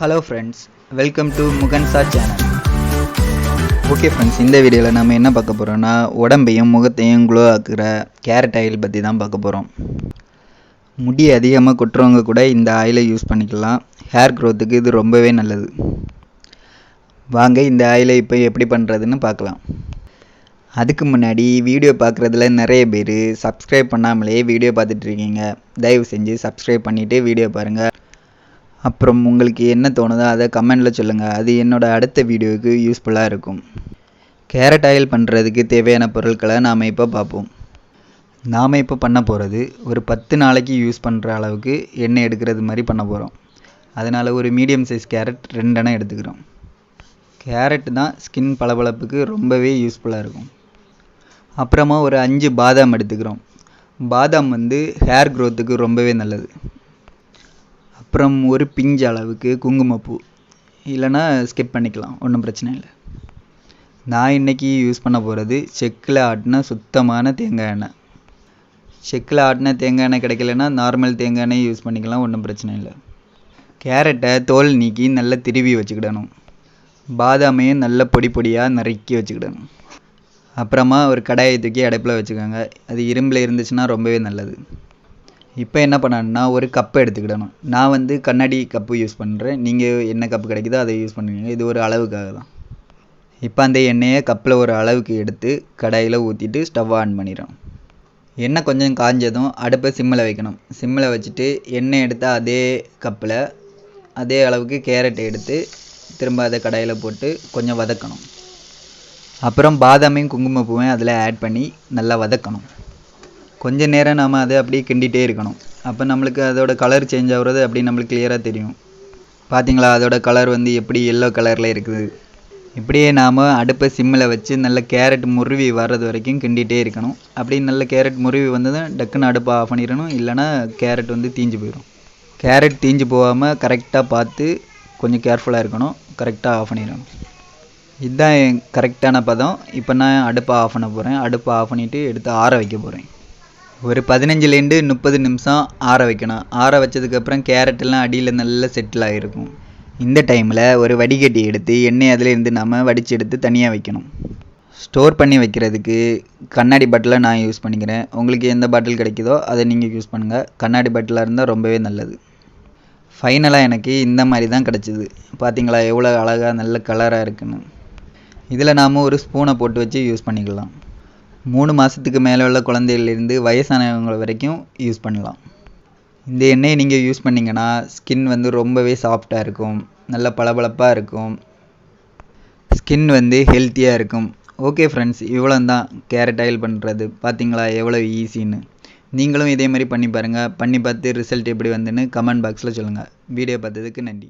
Hello friends welcome to முகன்சா channel okay friends இந்த வீடியோவில் நம்ம என்ன பார்க்க போகிறோம்னா உடம்பையும் முகத்தையும் க்ளோ ஆக்குற கேரட் ஆயில் பற்றி தான் பார்க்க போகிறோம் முடி அதிகமாக கொட்டுறவங்க கூட இந்த ஆயிலை யூஸ் பண்ணிக்கலாம். ஹேர் க்ரோத்துக்கு இது ரொம்பவே நல்லது. வாங்க இந்த ஆயிலை இப்போ எப்படி பண்ணுறதுன்னு பார்க்கலாம். அதுக்கு முன்னாடி வீடியோ பார்க்குறதுல நிறைய பேர் சப்ஸ்கிரைப் பண்ணாமலே வீடியோ பார்த்துட்டு இருக்கீங்க. தயவு செஞ்சு சப்ஸ்கிரைப் பண்ணிவிட்டு வீடியோ பாருங்கள் அப்புறம் உங்களுக்கு என்ன தோணுதோ அதை கமெண்டில் சொல்லுங்கள் அது என்னோடய அடுத்த வீடியோவுக்கு யூஸ்ஃபுல்லாக இருக்கும். கேரட் ஆயில் பண்ணுறதுக்கு தேவையான பொருட்களை நாம் இப்போ பார்ப்போம். நாம் இப்போ பண்ண போகிறது ஒரு பத்து நாளைக்கு யூஸ் பண்ணுற அளவுக்கு எண்ணெய் எடுக்கிறது மாதிரி பண்ண போகிறோம் அதனால் ஒரு மீடியம் சைஸ் கேரட் ரெண்டெண்ணம் எடுத்துக்கிறோம். கேரட் தான் ஸ்கின் பளபளப்புக்கு ரொம்பவே யூஸ்ஃபுல்லாக இருக்கும். அப்புறமா ஒரு அஞ்சு பாதாம் எடுத்துக்கிறோம். பாதாம் வந்து ஹேர் க்ரோத்துக்கு ரொம்பவே நல்லது. அப்புறம் ஒரு பிஞ்சு அளவுக்கு குங்குமப்பூ. இல்லைன்னா ஸ்கிப் பண்ணிக்கலாம் ஒன்றும் பிரச்சனை இல்லை. நான் இன்றைக்கி யூஸ் பண்ண போகிறது செக்கில் ஆட்டின சுத்தமான தேங்காய் எண்ணெய். செக்கில் ஆட்டின தேங்காய் எண்ணெய் கிடைக்கலன்னா நார்மல் தேங்காய் எண்ணெய் யூஸ் பண்ணிக்கலாம் ஒன்றும் பிரச்சனை இல்லை. கேரட்டை தோல் நீக்கி நல்லா திருவி வச்சுக்கிடணும். பாதாமையும் நல்ல பொடி பொடியாக நறுக்கி வச்சுக்கிடணும். அப்புறமா ஒரு கடாயை தூக்கி அடைப்பில் வச்சுக்கோங்க. அது இரும்பில் இருந்துச்சுன்னா ரொம்பவே நல்லது. இப்போ என்ன பண்ணணும்னா ஒரு கப்பை எடுத்துக்கிடணும். நான் வந்து கண்ணாடி கப்பு யூஸ் பண்ணுறேன் நீங்கள் என்ன கப்பு கிடைக்குதோ அதை யூஸ் பண்ணுவீங்க. இது ஒரு அளவுக்காக தான். இப்போ அந்த எண்ணெயை கப்பில் ஒரு அளவுக்கு எடுத்து கடாயில் ஊற்றிட்டு ஸ்டவ் ஆன் பண்ணிடும் எண்ணெய் கொஞ்சம் காஞ்சதும் அடுப்பை சிம்மில் வைக்கணும். சிம்மில் வச்சுட்டு எண்ணெய் எடுத்த அதே கப்பில் அதே அளவுக்கு கேரட் எடுத்து திரும்ப அதை கடாயில் போட்டு கொஞ்சம் வதக்கணும். அப்புறம் பாதாமையும் குங்குமப்பூவையும் அதில் ஆட் பண்ணி நல்லா வதக்கணும். கொஞ்ச நேரம் நாம் அதை அப்படியே கிண்டிகிட்டே இருக்கணும். அப்போ நம்மளுக்கு அதோட கலர் சேஞ்ச் ஆகுறது அப்படி நம்மளுக்கு கிளியராக தெரியும். பார்த்தீங்களா அதோட கலர் வந்து எப்படி எல்லோ கலரில் இருக்குது. இப்படியே நாம் அடுப்பை சிம்மில் வச்சு நல்ல கேரட் முருவி வர்றது வரைக்கும் கிண்டிகிட்டே இருக்கணும். அப்படி நல்ல கேரட் முருவி வந்ததும் டக்குன்னு அடுப்பை ஆஃப் பண்ணிடணும். இல்லைனா கேரட் வந்து தீஞ்சு போயிடும். கேரட் தீஞ்சு போகாமல் கரெக்டாக பார்த்து கொஞ்சம் கேர்ஃபுல்லாக இருக்கணும். கரெக்டாக ஆஃப் பண்ணிடணும். இதுதான் என் கரெக்டான பதம். இப்போ நான் அடுப்பை ஆஃப் பண்ண போகிறேன் அடுப்பை ஆஃப் பண்ணிவிட்டு எடுத்து ஆற வைக்க போகிறேன் ஒரு பதினஞ்சுலேருந்து முப்பது நிமிஷம் ஆற வைக்கணும். ஆற வச்சதுக்கப்புறம் கேரட்டெல்லாம் அடியில் நல்லா செட்டில் ஆகிருக்கும். இந்த டைமில் ஒரு வடிகட்டி எடுத்து எண்ணெய் அதிலேருந்து நம்ம வடித்து எடுத்து தனியாக வைக்கணும். ஸ்டோர் பண்ணி வைக்கிறதுக்கு கண்ணாடி பாட்டிலை நான் யூஸ் பண்ணிக்கிறேன். உங்களுக்கு எந்த பாட்டில் கிடைக்குதோ அதை நீங்கள் யூஸ் பண்ணுங்கள் கண்ணாடி பாட்டிலாக இருந்தால் ரொம்பவே நல்லது. ஃபைனலாக எனக்கு இந்த மாதிரி தான் கிடச்சிது. பார்த்தீங்களா எவ்வளோ அழகாக நல்ல கலராக இருக்குன்னு. இதில் நாம் ஒரு ஸ்பூனை போட்டு வச்சு யூஸ் பண்ணிக்கலாம். மூணு மாதத்துக்கு மேலே உள்ள குழந்தைகளிலிருந்து வயசானவங்க வரைக்கும் யூஸ் பண்ணலாம். இந்த எண்ணெயை நீங்கள் யூஸ் பண்ணிங்கன்னா ஸ்கின் வந்து ரொம்பவே சாஃப்டாக இருக்கும். நல்ல பளபளப்பாக இருக்கும். ஸ்கின் வந்து ஹெல்த்தியாக இருக்கும். ஓகே ஃப்ரெண்ட்ஸ் இவ்வளோ தான் கேரட் ஆயில் பண்ணுறது பார்த்தீங்களா எவ்வளோ ஈஸின்னு நீங்களும் இதே மாதிரி பண்ணி பாருங்கள் பண்ணி பார்த்து ரிசல்ட் எப்படி வந்துன்னு கமெண்ட் பாக்ஸில் சொல்லுங்கள் வீடியோ பார்த்ததுக்கு நன்றி.